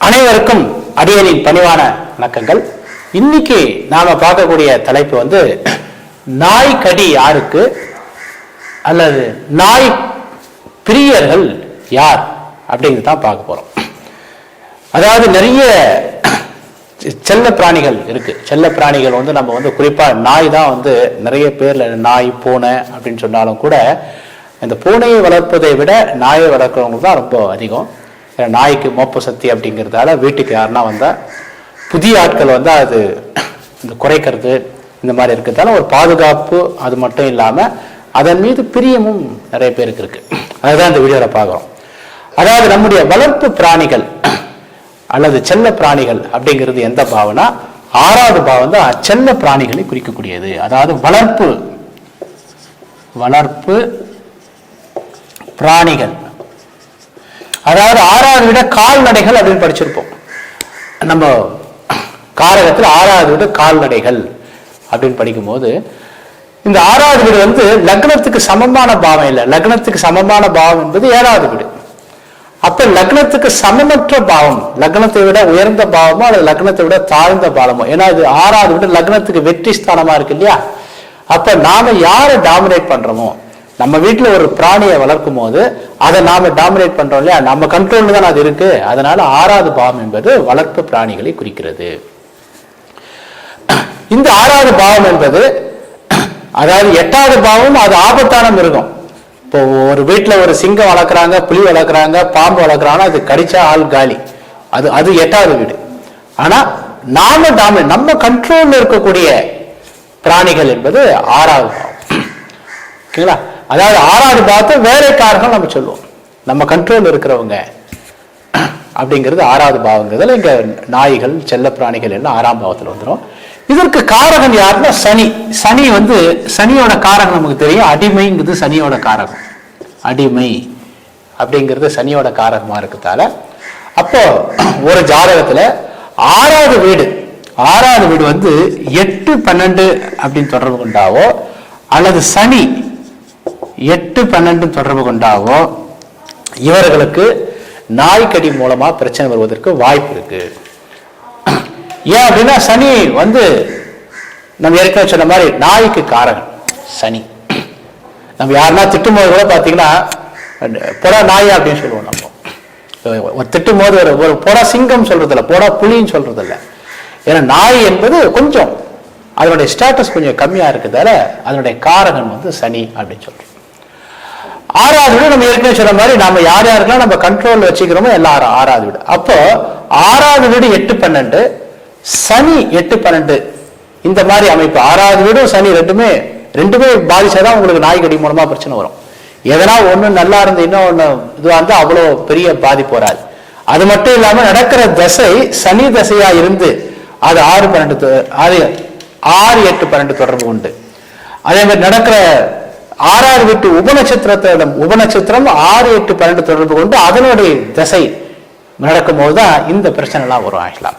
அனைவருக்கும் அடியனின் பணிவான வணக்கங்கள். இன்னைக்கு நாம பார்க்கக்கூடிய தலைப்பு வந்து நாய் கடி யாருக்கு? அல்லது நாய் பிரியர்கள் யார்? அப்படிங்கிறது தான் பார்க்க போறோம். அதாவது நிறைய செல்ல பிராணிகள் இருக்கு. செல்ல பிராணிகள் வந்து நம்ம வந்து குறிப்பா நாய் தான் வந்து நிறைய பேர்ல நாய் பூனை அப்படின்னு சொன்னாலும் கூட இந்த பூனையை வளர்ப்பதை விட நாயை வளர்க்குறவங்க தான் ரொம்ப அதிகம். நாய்க்கு மோப்ப சக்தி அப்படிங்கிறதால வீட்டுக்கு யாருன்னா வந்தால் புதிய ஆட்கள் வந்து அது இந்த குறைக்கிறது இந்த மாதிரி இருக்கிறதால ஒரு பாதுகாப்பு அது மட்டும் இல்லாமல் அதன் மீது பிரியமும் நிறைய பேருக்கு இருக்கு. அதுதான் இந்த வீடியோவில் பார்க்குறோம். அதாவது நம்முடைய வளர்ப்பு பிராணிகள் அல்லது செல்ல பிராணிகள் அப்படிங்கிறது எந்த பாவனா ஆறாவது பாவம் தான் அச்செல்ல பிராணிகளை குறிக்கக்கூடியது. அதாவது வளர்ப்பு வளர்ப்பு பிராணிகள். அதாவது ஆறாவது விட கால்நடைகள் அப்படின்னு படிச்சிருப்போம். நம்ம காரகத்தில் ஆறாவது விட கால்நடைகள் அப்படின்னு படிக்கும்போது இந்த ஆறாவது வீடு வந்து லக்னத்துக்கு சமமான பாவம் இல்லை. லக்னத்துக்கு சமமான பாவம் என்பது ஏழாவது வீடு. அப்ப லக்னத்துக்கு சமமற்ற பாவம் லக்னத்தை விட உயர்ந்த பாவமோ அல்லது லக்னத்தை விட தாழ்ந்த பாவமோ? ஏன்னா இது ஆறாவது விட லக்னத்துக்கு வெற்றி ஸ்தானமா இருக்கு இல்லையா? அப்ப நாம யாரை டாமினேட் பண்றோமோ? நம்ம வீட்டில் ஒரு பிராணியை வளர்க்கும் போது அதை நாம டாமினேட் பண்றோம் இல்லையா? நம்ம கண்ட்ரோல் தான் அது இருக்கு. அதனால ஆறாவது பாவம் என்பது வளர்ப்பு பிராணிகளை குறிக்கிறது. இந்த ஆறாவது பாவம் என்பது அதாவது எட்டாவது பாவம் அது ஆபத்தான மிருகம். இப்போ ஒரு வீட்டில் ஒரு சிங்கம் வளர்க்குறாங்க புலி வளர்க்குறாங்க பாம்பு வளர்க்குறாங்கன்னா அது கடிச்சா ஆள் காலி. அது அது எட்டாவது வீடு. ஆனால் நாம டாமி நம்ம கண்ட்ரோலில் இருக்கக்கூடிய பிராணிகள் என்பது ஆறாவது பாவம். ஓகேங்களா? அதாவது ஆறாவது பாவத்தை வேலைக்காரர்கள் நம்ம சொல்லுவோம். நம்ம கண்ட்ரோல் இருக்கிறவங்க. அப்படிங்கிறது ஆறாவது பாவங்கிறதுல இங்க நாய்கள் செல்ல பிராணிகள் எல்லாம் ஆறாம் பாவத்தில் வந்துடும் இதற்கு காரகம் யாருன்னா சனி. சனி வந்து சனியோட காரகம் நமக்கு தெரியும். அடிமைங்கிறது சனியோட காரகம். அடிமை அப்படிங்கிறது சனியோட காரகமா இருக்கிறதால. அப்போ ஒரு ஜாதகத்துல ஆறாவது வீடு ஆறாவது வீடு வந்து எட்டு பன்னெண்டு அப்படின்னு தொடர்பு கொண்டாவோ அல்லது சனி எட்டு பன்னெண்டு தொடர்பு கொண்டாவோ இவர்களுக்கு நாய்க்கடி மூலமா பிரச்சனை வருவதற்கு வாய்ப்பு இருக்கு. ஏன் அப்படின்னா சனி வந்து நம்ம ஏற்கனவே சொன்ன மாதிரி நாய்க்கு காரகம் சனி. நம்ம யாருன்னா திட்டும்போது கூட பார்த்தீங்கன்னா புறா நாய் அப்படின்னு சொல்லுவோம் நம்ம. ஒரு திட்டும் போது ஒரு ஒரு புறா சிங்கம் சொல்றதில்ல இல்லை புறா புலின்னு சொல்றதில்ல. ஏன்னா நாய் என்பது கொஞ்சம் அதனுடைய ஸ்டேட்டஸ் கொஞ்சம் கம்மியாக இருக்கிறதால அதனுடைய காரகம் வந்து சனி அப்படின்னு சொல்றோம். ஆறாவது வீடு நம்ம ஏற்கனவே சொன்ன மாதிரி நம்ம யார் யாருக்கெல்லாம் நம்ம கண்ட்ரோல் வச்சுக்கிறோமோ எல்லாரும் ஆறாவது வீடு. அப்போ ஆறாவது வீடு எட்டு பன்னெண்டு சனி எட்டு பன்னெண்டு. இந்த மாதிரி அமைப்பு. ஆறாவது வீடும் சனி ரெண்டுமே ரெண்டுமே பாதிச்சாதான் உங்களுக்கு நாய்கடி மூலமா பிரச்சனை வரும். எதனா ஒன்று நல்லா இருந்து இன்னும் ஒன்று இதுவா இருந்தால் அவ்வளோ பெரிய பாதிப்பு வராது. அது மட்டும் இல்லாமல் நடக்கிற தசை சனி தசையா இருந்து அது ஆறு பன்னெண்டு தொ- ஆறு ஆறு எட்டு பன்னெண்டு தொடர்பு உண்டு. அதே மாதிரி நடக்கிற ஆறாறு வீட்டு உபநட்சத்திரத்திடம் உபநட்சத்திரம் ஆறு எட்டு பன்னெண்டு தொடர்பு கொண்டு அதனுடைய திசை நடக்கும்போது தான் இந்த பிரச்சனை எல்லாம் வரும் ஆகலாம்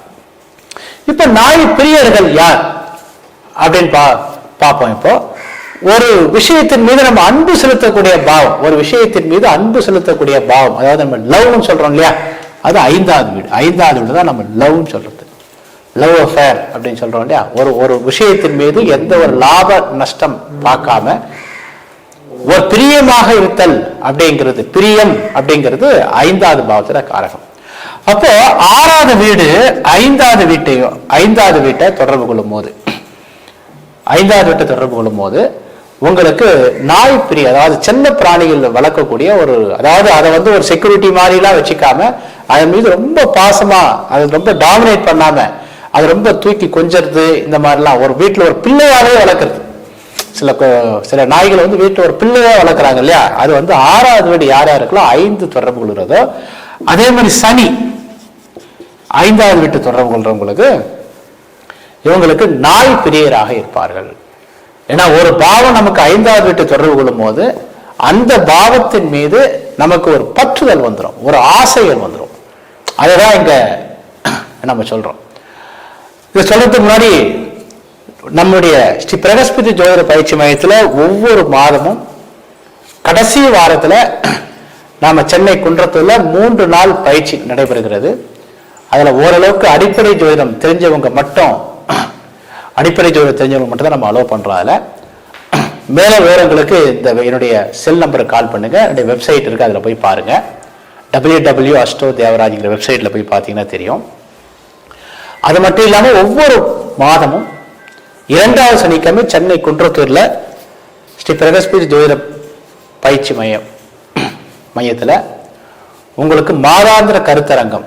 இப்ப நாய் பிரியர்கள் யார்? அப்படின்னு பா பார்ப்போம் இப்போ. ஒரு விஷயத்தின் மீது நம்ம அன்பு செலுத்தக்கூடிய பாவம் ஒரு விஷயத்தின் மீது அன்பு செலுத்தக்கூடிய பாவம் அதாவது நம்ம லவ்னு சொல்றோம் இல்லையா? அது ஐந்தாவது வீடு. ஐந்தாவது வீடு தான் நம்ம லவ்னு சொல்றது. லவ் அஃபேர் அப்படின்னு சொல்றோம் இல்லையா? ஒரு ஒரு விஷயத்தின் மீது எந்த ஒரு லாப நஷ்டம் பார்க்காம ஒரு பிரியமாக இருத்தல் அப்படிங்கிறது பிரியம் அப்படிங்கிறது ஐந்தாவது பாவத்துல காரகம். அப்போ ஆறாவது வீடு ஐந்தாவது வீட்டையும் ஐந்தாவது வீட்டை தொடர்பு கொள்ளும் போது ஐந்தாவது வீட்டை தொடர்பு கொள்ளும் போது உங்களுக்கு நாய் பிரிய அதாவது சின்ன பிராணிகள் வளர்க்கக்கூடிய ஒரு அதாவது அதை வந்து ஒரு செக்யூரிட்டி மாதிரிலாம் வச்சுக்காம அதன் மீது ரொம்ப பாசமா அதை ரொம்ப டாமினேட் பண்ணாம அது ரொம்ப தூக்கி கொஞ்சறது இந்த மாதிரிலாம் ஒரு வீட்டில் ஒரு பிள்ளையாகவே வளர்க்குறது. சில சில நாய்களை வந்து வீட்டில் ஒரு பிள்ளையாக வளர்க்குறாங்க இல்லையா? அது வந்து ஆறாவது வீடு யார் யாருக்குள்ளோ ஐந்து தொடர்பு கொள்கிறதோ அதே மாதிரி சனி ஐந்தாவது வீட்டு தொடர்பு கொள்றவங்களுக்கு இவங்களுக்கு நாய் பிரியராக இருப்பார்கள். ஏன்னா ஒரு பாவம் நமக்கு ஐந்தாவது வீட்டு தொடர்பு கொள்ளும் போது அந்த பாவத்தின் மீது நமக்கு ஒரு பற்றுதல் வந்துடும் ஒரு ஆசைகள் வந்துடும் அதை தான் இங்கே நம்ம சொல்கிறோம் இதை சொல்கிறதுக்கு முன்னாடி நம்முடைய ஸ்ரீ பிரகஸ்பதி ஜோதிட பயிற்சி மையத்தில் ஒவ்வொரு மாதமும் கடைசி வாரத்தில் நாம் சென்னை குன்றத்தில் மூன்று நாள் பயிற்சி நடைபெறுகிறது. அதில் ஓரளவுக்கு அடிப்படை ஜோதிடம் தெரிஞ்சவங்க மட்டும் அடிப்படை ஜோதிடம் தெரிஞ்சவங்க மட்டும் தான் நம்ம அலோவ் பண்றோம் அதுல. மேல விவரங்களுக்கு இந்த என்னுடைய செல் நம்பருக்கு கால் பண்ணுங்க. என்னுடைய வெப்சைட் இருக்கு அதில் போய் பாருங்க. டபிள்யூ டபிள்யூ அஸ்டோ தேவராஜுங்கிற வெப்சைட்ல போய் பார்த்தீங்கன்னா தெரியும். அது மட்டும் இல்லாமல் ஒவ்வொரு மாதமும் இரண்டாவது சனிக்கிழமை சென்னை குன்றத்தூர்ல ஸ்ரீ பிரகஸ்பதி ஜோதிட பயிற்சி மையம். மையத்தில் உங்களுக்கு மாதாந்திர கருத்தரங்கம்.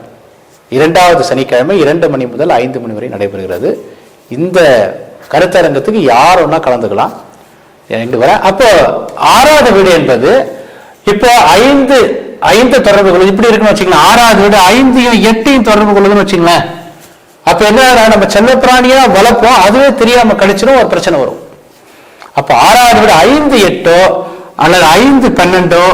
இரண்டாவது சனிக்கிழமை இரண்டு மணி முதல் ஐந்து மணி வரை நடைபெறுகிறது. இந்த கருத்தரங்கத்துக்கு யார் ஒன்றா கலந்துக்கலாம். ரெண்டு வர அப்போ ஆறாவது வீடு என்பது இப்போ ஐந்து ஐந்து தொடர்பு கொள்வது இப்படி இருக்குன்னு வச்சுக்கலாம் ஆறாவது வீடு ஐந்தையும் எட்டையும் தொடர்பு கொள்வதுன்னு வச்சுங்களேன் அப்ப என்ன நம்ம செல்லப்பிராணியா வளர்ப்போம் அதுவே தெரியாம கழிச்சிடும் ஒரு பிரச்சனை வரும். அப்ப ஆறாவது விட ஐந்து எட்டோ அல்லது ஐந்து பன்னெண்டோ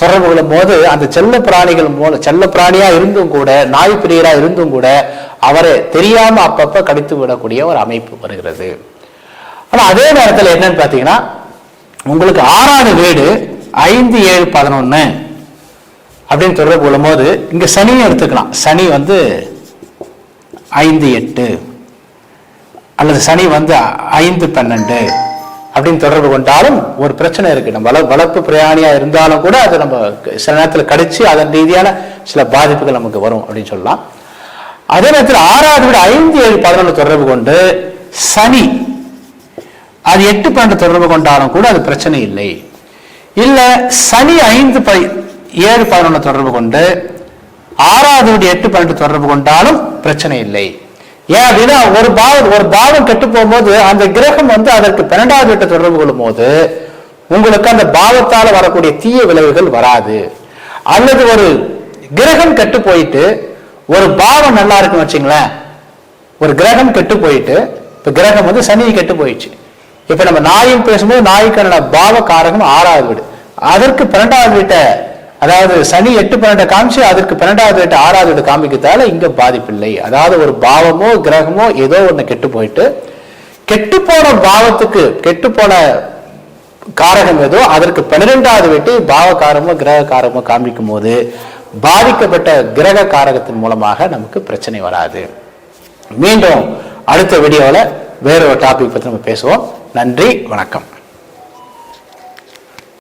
தொடர்பு கொள்ளும் போது அந்த செல்ல பிராணிகள் மூலம் செல்ல பிராணியா இருந்தும் கூட நாய் பிரியரா இருந்தும் கூட அவரை தெரியாம அப்பப்ப கடித்து விடக்கூடிய ஒரு அமைப்பு வருகிறது. ஆனா அதே நேரத்தில் என்னன்னு பாத்தீங்கன்னா உங்களுக்கு ஆறாவது வீடு ஐந்து ஏழு பதினொன்னு அப்படின்னு தொடர்பு கொள்ளும் போது இங்க சனியும் எடுத்துக்கலாம். சனி வந்து ஐந்து எட்டு. அல்லது சனி வந்து ஐந்து பன்னெண்டு. அப்படின்னு தொடர்பு கொண்டாலும் ஒரு பிரச்சனை இருக்கு. நம்ம வள- வளர்ப்பு பிரயாணியா இருந்தாலும் கூட அது நம்ம சில நேரத்தில் கடிச்சு அதன் ரீதியான சில பாதிப்புகள் நமக்கு வரும் அப்படின்னு சொல்லலாம். அதே நேரத்தில் ஆறாவது விட ஐந்து ஏழு பதினொன்று தொடர்பு கொண்டு சனி அது எட்டு பன்னெண்டு தொடர்பு கொண்டாலும் கூட அது பிரச்சனை இல்லை. இல்லை சனி ஐந்து ப ஏழு பதினொன்று தொடர்பு கொண்டு ஆறாவது வீடு எட்டு பன்னெண்டு தொடர்பு கொண்டாலும் பிரச்சனை இல்லை. ஏன் அப்படின்னா ஒரு பாவம் ஒரு பாவம் கெட்டு போகும்போது அந்த கிரகம் வந்து அதற்கு பன்னெண்டாவது வீட்டை தொடர்பு கொள்ளும் போது உங்களுக்கு அந்த பாவத்தால் வரக்கூடிய தீய விளைவுகள் வராது. அல்லது ஒரு கிரகம் கெட்டு போயிட்டு ஒரு பாவம் நல்லா இருக்குன்னு வச்சுங்களேன் ஒரு கிரகம் கெட்டு போயிட்டு இப்போ கிரகம் வந்து சனி கெட்டு போயிடுச்சு. இப்போ நம்ம நாயும் பேசும்போது நாய்க்கான பாவ காரகம் ஆறாவது வீடு. அதற்கு பன்னெண்டாவது வீட்டை அதாவது சனி எட்டு பன்னெண்டை காமிச்சு அதற்கு பன்னெண்டாவது எட்டு ஆறாவது எட்டு காமிக்கிறதால இங்க பாதிப்பில்லை. அதாவது ஒரு பாவமோ கிரகமோ ஏதோ ஒண்ணு கெட்டு போயிட்டு கெட்டு போன பாவத்துக்கு கெட்டு போன காரகம் ஏதோ அதற்கு பன்னிரெண்டாவது வீட்டு பாவகாரமோ கிரகக்காரமோ காமிக்கும் போது பாதிக்கப்பட்ட கிரக காரகத்தின் மூலமாக நமக்கு பிரச்சனை வராது. மீண்டும் அடுத்த வீடியோவில் வேற ஒரு டாபிக் பற்றி நம்ம பேசுவோம். நன்றி வணக்கம்.